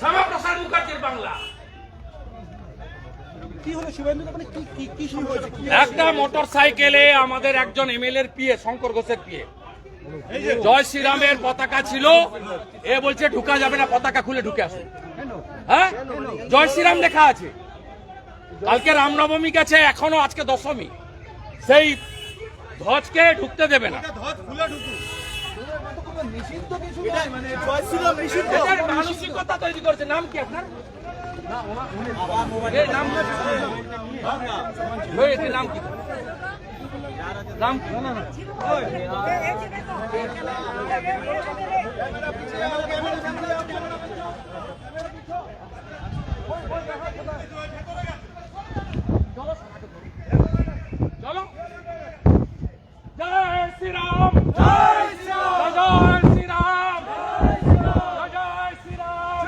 শ্যামাপ্রসাদ মুখার্জির বাংলা। কি হলো শুভেন্দু? মানে একটা মোটর সাইকেলে আমাদের একজন এমএলএর পিএ শঙ্কর ঘোষের পিএ। জয় শ্রীরামের পতাকা ছিল। এ বলছে ঢুকা যাবে না পতাকা খুলে ঢুকে আসুন হ্যাঁ? জয় শ্রীরাম লেখা আছে। কালকে রামনবমী গেছে এখনও আজকে দশমী। সেই ধ্বজকে ঢুকতে দেবে না। মানে মানসিকতা তৈরি করেছে নাম কি আপনার নাম কি নাম কি চলো জয় শ্রীরাম জয় শ্রীরাম জয় শ্রীরাম জয় শ্রীরাম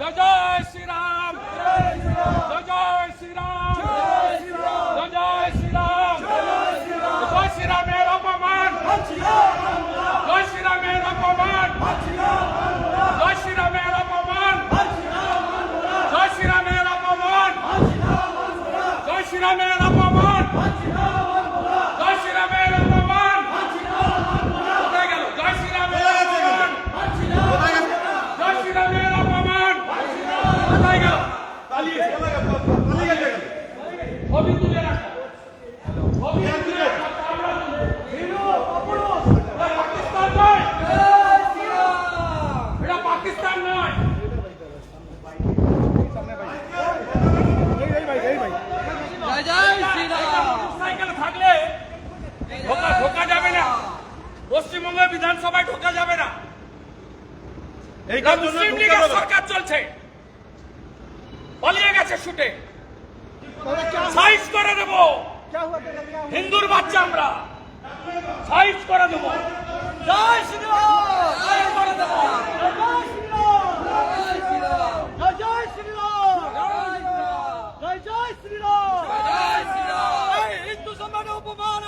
জয় জয় শ্রীরাম জয় জয় শ্রীরাম জয় জয় শ্রীরাম জয় শ্রীরামের অপমান জয় শ্রীরামের অপমান জয় শ্রীরামের অপমান জয় শ্রীরামের অপমান জয় শ্রীরামের অপমান জয় শ্রীরামের অপমান কোথায় গেল জয় শ্রীরামের অপমান জয় শ্রীরামের অপমান কোথায় গেল ছবি তুলে রাখো ছবি তুলে রাখো, আমরা তুলবো। এটা পাকিস্তান নয় এটা পাকিস্তান নয় সাইকেল থাকলে ঢোকা ঢোকা যাবে না পশ্চিমবঙ্গ বিধানসভায় ঢোকা যাবে না। এটা মুসলিম লীগের সরকার চলছে। পালিয়ে গেছে শুটে সাইজ করে দেব। হিন্দুর বাচ্চা আমরা। সাইজ করে দেব। জয় শ্রীরাম। সাইজ করে দেব। হিন্দু সম্রাটের অপমান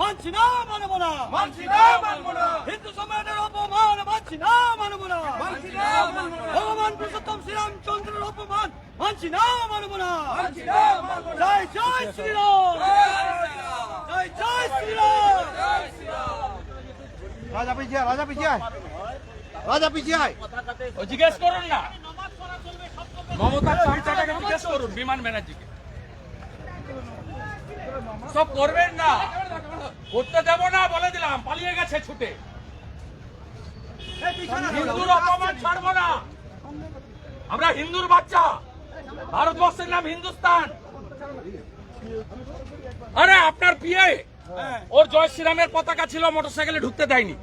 মানছি না মানব না। মানছি না, মানবো না। হিন্দু সম্রাটের অপমান মানছি না মানব না। মানছি না, মানবো না। ভগবান পুরুষোত্তম শ্রীরামচন্দ্রের অপমান মানছি না মানব না। জয় জয় শ্রীরাম। জয় জয় শ্রীরাম। রাজা পিছিয়ে রাজা পিছিয়ে রাজা পিছিয়ে আয়। ও জিজ্ঞেস করুন না। মমতা চামচাটাকে জিজ্ঞেস করুন বিমান ব্যানার্জিকে। সব করবেন না। করতে দেব না বলে দিলাম। পালিয়ে গেছে ছুটে। হিন্দুর অপমান ছাড়বো না। আমরা হিন্দুর বাচ্চা। ভারতবর্ষের নাম হিন্দুস্তান। আরে আপনার পিয়ে ওর জয় শ্রীরামের পতাকা ছিল মোটরসাইকেলে ঢুকতে দেয়নি।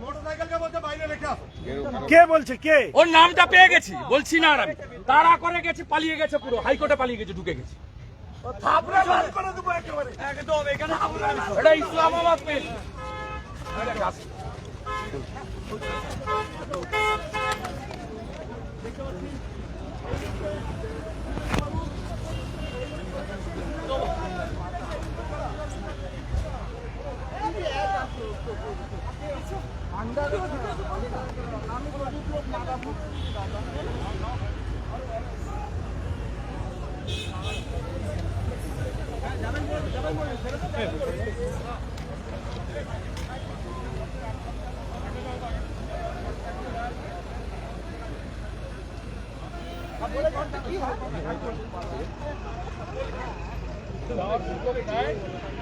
কে বলছে? কে? ওর নামটা পেয়ে গেছি বলছি না আর আমি। তারা করে গেছে পালিয়ে গেছে পুরো হাইকোর্টে পালিয়ে গেছে ঢুকে গেছে। এটা ইসলামাবাদ পেয়েছি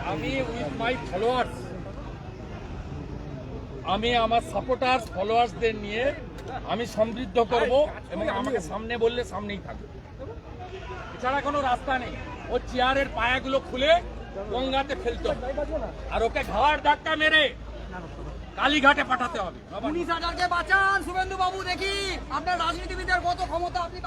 আমি উইথ মাই ফলোয়ার্স আমি আমার সাপোর্টার্স ফলোয়ার্সদের নিয়ে আমি সমৃদ্ধ করব এবং আমাকে সামনে বললে সামনেই থাকবে। এছাড়া কোনো রাস্তা নেই। ও চেয়ারের পায়াগুলো খুলে গঙ্গাতে ফেলতে আর ওকে ঘাড় ধাক্কা মেরে কালীঘাটে পাঠাতে হবে। পুলিশ হাজারকে বাঁচান শুভেন্দু বাবু দেখি আপনার রাজনীতিবিদের কত ক্ষমতা, আপনি